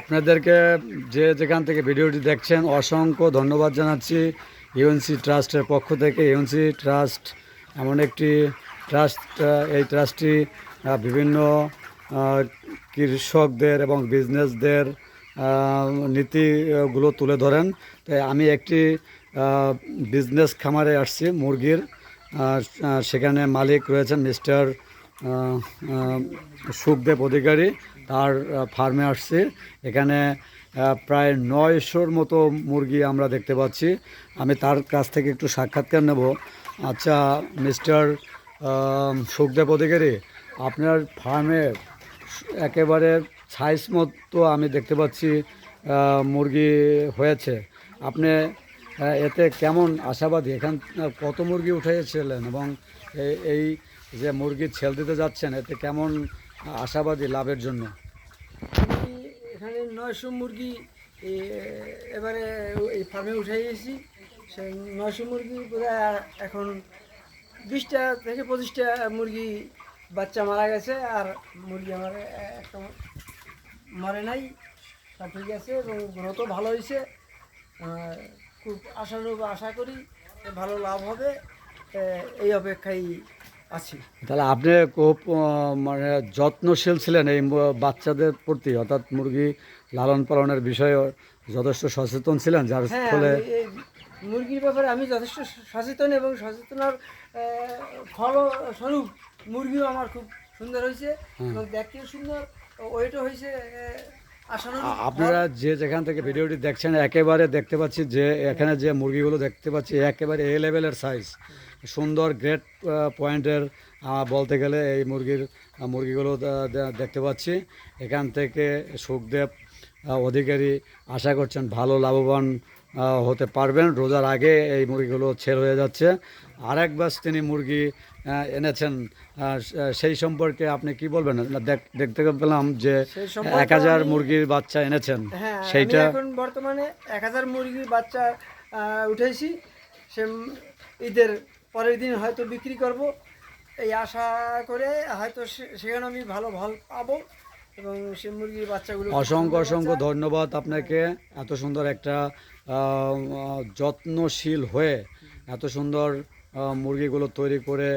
আপনাদেরকে যে যেখান থেকে ভিডিওটি দেখছেন, অসংখ্য ধন্যবাদ জানাচ্ছি ইউএনসি ট্রাস্টের পক্ষ থেকে। ইউএনসি ট্রাস্ট এমন একটি ট্রাস্ট এই ট্রাস্টটি বিভিন্ন কৃষকদের এবং বিজনেসদের নীতিগুলো তুলে ধরেন। তাই আমি একটি বিজনেস খামারে আসছি, মুরগির সেখানে মালিক রয়েছেন মিস্টার সুখদেব অধিকারী, তার ফার্মে আসছে। এখানে প্রায় নয়শোর মতো মুরগি আমরা দেখতে পাচ্ছি। আমি তার কাছ থেকে একটু সাক্ষাৎকার নেব। আচ্ছা মিস্টার সুখদেব অধিকারী, আপনার ফার্মে একেবারে সাইজ মতো আমি দেখতে পাচ্ছি মুরগি হয়েছে। আপনি এতে কেমন আশাবাদী? এখান, কত মুরগি উঠেছিলেন এবং এই যে মুরগি ছেল দিতে যাচ্ছেন, এতে কেমন আশাবাদী লাভের জন্য? এখানে নয়শো মুরগি এবারে এই ফার্মে উঠে গেছি সে নয়শো মুরগি এখন বিশটা থেকে পঁচিশটা মুরগি বাচ্চা মারা গেছে আর মুরগি আমার একটা মরে নাই। সব ঠিক আছে এবং গ্রোথও ভালো হয়েছে খুব আশানুরূপ আশা করি ভালো লাভ হবে এই অপেক্ষায় আছি। তাহলে আপনি খুব মানে যত্নশীল ছিলেন এই বাচ্চাদের প্রতি অর্থাৎ মুরগি লালন পালনের বিষয়ে যথেষ্ট সচেতন ছিলেন যার হ্যাঁ ফলে মুরগির ব্যাপারে আমি যথেষ্ট সচেতন এবং সচেতনার ফল স্বরূপ মুরগিও আমার খুব সুন্দর হয়েছে এবং দেখতেও সুন্দর ওয়েটও হয়েছে আপনারা যে যেখান থেকে ভিডিওটি দেখছেন একেবারে দেখতে পাচ্ছি যে এখানে যে মুরগিগুলো দেখতে পাচ্ছি একেবারে এ লেভেলের সাইজ সুন্দর গ্রেট পয়েন্টের বলতে গেলে এই মুরগির মুরগিগুলো দেখতে পাচ্ছি। এখান থেকে সুখদেব অধিকারী আশা করছেন ভালো লাভবান হতে পারবেন। রোজার আগে এই মুরগিগুলো ছেড় হয়ে যাচ্ছে। আরেক বাস তিনি মুরগি এনেছেন সেই সম্পর্কে আপনি কি বলবেন? দেখতে পেলাম যে এক হাজার মুরগির বাচ্চা এনেছেন। হ্যাঁ সেইটা এখন বর্তমানে এক হাজার মুরগির বাচ্চা উঠেছি। সে ঈদের পরের দিন হয়তো বিক্রি করব। এই আশা করে হয়তো সেখানে আমি ভালো ফল পাবো। এবং সে মুরগির বাচ্চাগুলো অসংখ্য অসংখ্য ধন্যবাদ আপনাকে। এত সুন্দর একটা যত্নশীল হয়ে এত সুন্দর মুরগিগুলো তৈরি করে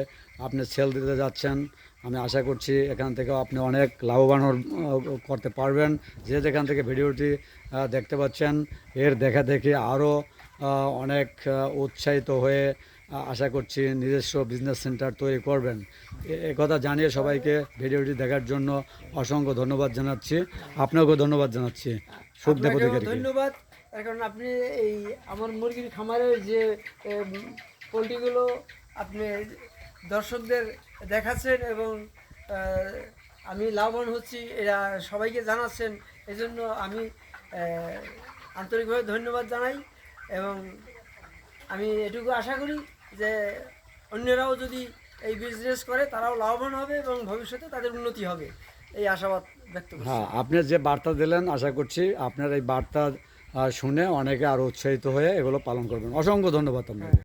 আপনি সেল দিতে যাচ্ছেন। আমি আশা করছি এখান থেকে আপনি অনেক লাভবান করতে পারবেন। যে যেখান থেকে ভিডিওটি দেখতে পাচ্ছেন এর দেখা দেখি আরও অনেক উৎসাহিত হয়ে আশা করছি নিজস্ব বিজনেস সেন্টার তৈরি করবেন। কথা জানিয়ে সবাইকে ভিডিওটি দেখার জন্য অসংখ্য ধন্যবাদ জানাচ্ছি। আপনাকেও ধন্যবাদ জানাচ্ছি। সুখদেব ধন্যবাদ। এখন আপনি এই আমার মুরগির খামারের যে পোলট্রিগুলো আপনি দর্শকদের দেখাচ্ছেন এবং আমি লাভবান হচ্ছি এরা সবাইকে জানাচ্ছেন। এজন্য আমি আন্তরিকভাবে ধন্যবাদ জানাই এবং আমি এটুকু আশা করি যে অন্যরাও যদি এই বিজনেস করে, তারাও লাভবান হবে এবং ভবিষ্যতে তাদের উন্নতি হবে। এই আশাবাদ ব্যক্ত হ্যাঁ আপনি যে বার্তা দিলেন, আশা করছি আপনার এই বার্তা শুনে অনেকে আরও উৎসাহিত হয়ে এগুলো পালন করবেন। অসংখ্য ধন্যবাদ আপনাকে।